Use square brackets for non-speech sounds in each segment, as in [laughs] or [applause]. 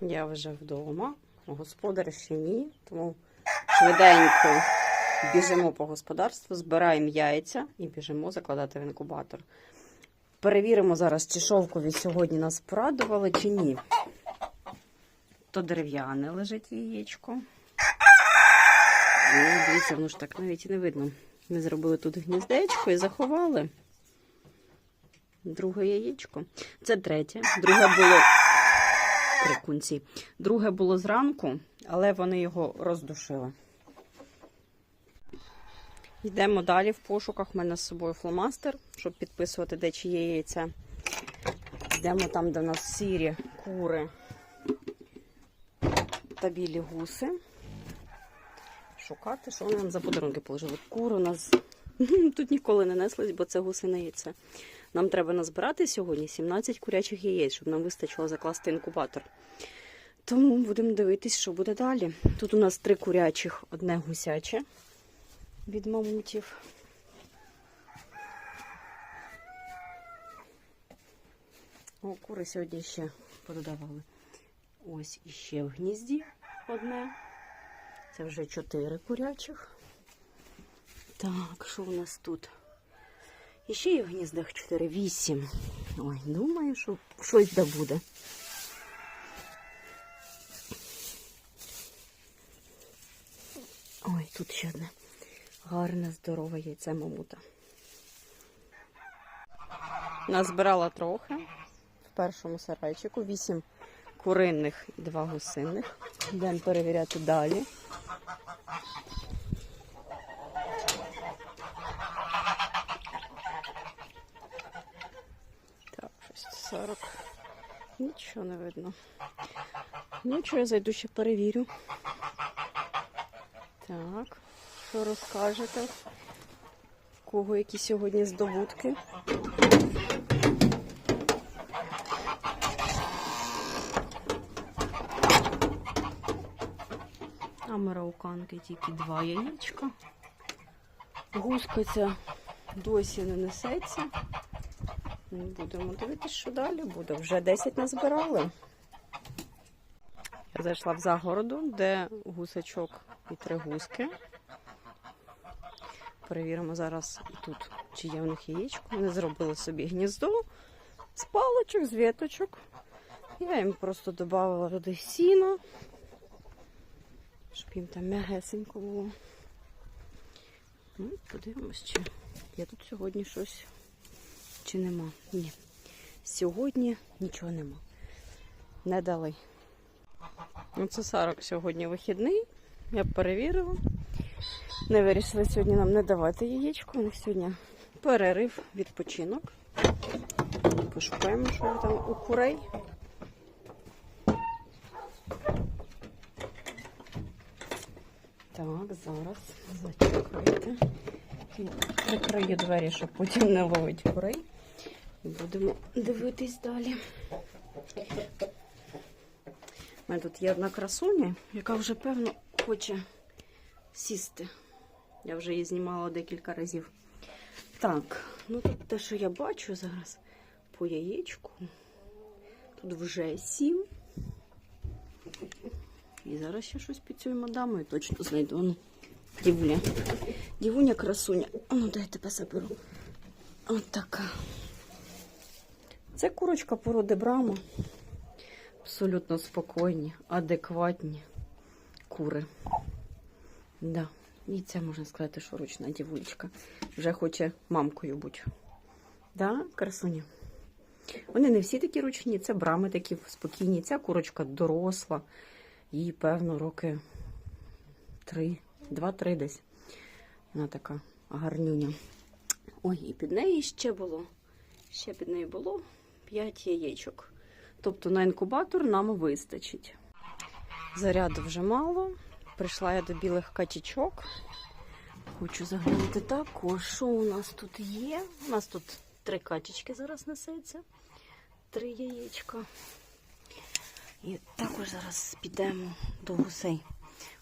Я вже вдома, господар ще ні, тому швиденько біжимо по господарству, збираємо яйця і біжимо закладати в інкубатор. Перевіримо зараз, чи шовкові сьогодні нас порадували, чи ні. То дерев'яне лежить яєчко. Ну, дивіться, воно ж так навіть і не видно. Ми зробили тут гніздечко і заховали. Друге яєчко. Це третє. Друге було крикунці. Друге було зранку, але вони його роздушили. Йдемо далі в пошуках. У мене з собою фломастер, щоб підписувати, де чиє яйця. Йдемо там, де в нас сірі кури та білі гуси. Шукати, що вони нам за подарунки положили. Кури у нас [laughs] тут ніколи не неслись, бо це гусине яйце. Нам треба назбирати сьогодні 17 курячих яєць, щоб нам вистачило закласти інкубатор. Тому будемо дивитись, що буде далі. Тут у нас три курячих, одне гусяче від мамутів. О, кури сьогодні ще пододавали. Ось іще в гнізді одне. Це вже чотири курячих. Так, що у нас тут? І ще є в гніздах 4, 8. Ой, думаю, що щось да буде. Ой, тут ще одне. Гарне, здорове яйце мамута. Назбирала трохи в першому сарайчику. 8 куринних і 2 гусиних. Йдемо перевіряти далі. Так, щось 40. Нічого не видно. Нічого, я зайду ще перевірю. Так, що розкажете? В Кого які сьогодні здобутки? А марауканки тільки два яєчка. Гуска ця досі не несеться. Будемо дивитися, що далі буде. Вже 10 назбирали. Я зайшла в загороду, де гусачок і три гуски. Перевіримо зараз тут, чи є в них яєчко. Вони зробили собі гніздо з палочок, з віточок. Я їм просто додавала туди сіно, щоб їм там м'ягесенько було. Ну, подивимось, чи є тут сьогодні щось, чи нема. Ні. Сьогодні нічого нема. Не дали. Ну, це Сарок сьогодні вихідний. Я перевірила. Не вирішили сьогодні нам не давати яєчко. У них сьогодні перерив, відпочинок. Пошукаємо, що там у курей. Так, зараз зачекайте. Прикрию двері, щоб потім не ловить курей. Будемо дивитись далі. У мене тут є одна красуня, яка вже, певно, хоче сісти. Я вже її знімала декілька разів. Так, ну тут те, що я бачу зараз по яєчку. Тут вже сім. І зараз ще щось під цією мадамою точно знайду. Ну, дівуля. Дівуня красуня. Ну, дай я тебе заберу. От. Це курочка породи Брама. Абсолютно спокійні, адекватні кури. Да. І це можна сказати, що ручна дівулечка. Вже хоче мамкою бути. Да, красуня? Вони не всі такі ручні, це брами такі спокійні. Ця курочка доросла. Їй, певно, роки три, два-три десь. Вона така гарнюня. Ой, і під нею ще було. Ще під нею було 5 яєчок. Тобто на інкубатор нам вистачить. Заряду вже мало. Прийшла я до білих качечок. Хочу заглянути також, що у нас тут є. У нас тут три качечки зараз несеться. Три яєчка. І також зараз підемо до гусей.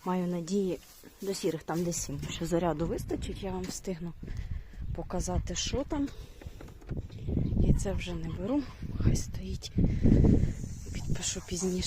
Маю надії до сірих там десь сім. Що заряду вистачить, я вам встигну показати, що там. І це вже не беру. Хай стоїть. Підпишу пізніше.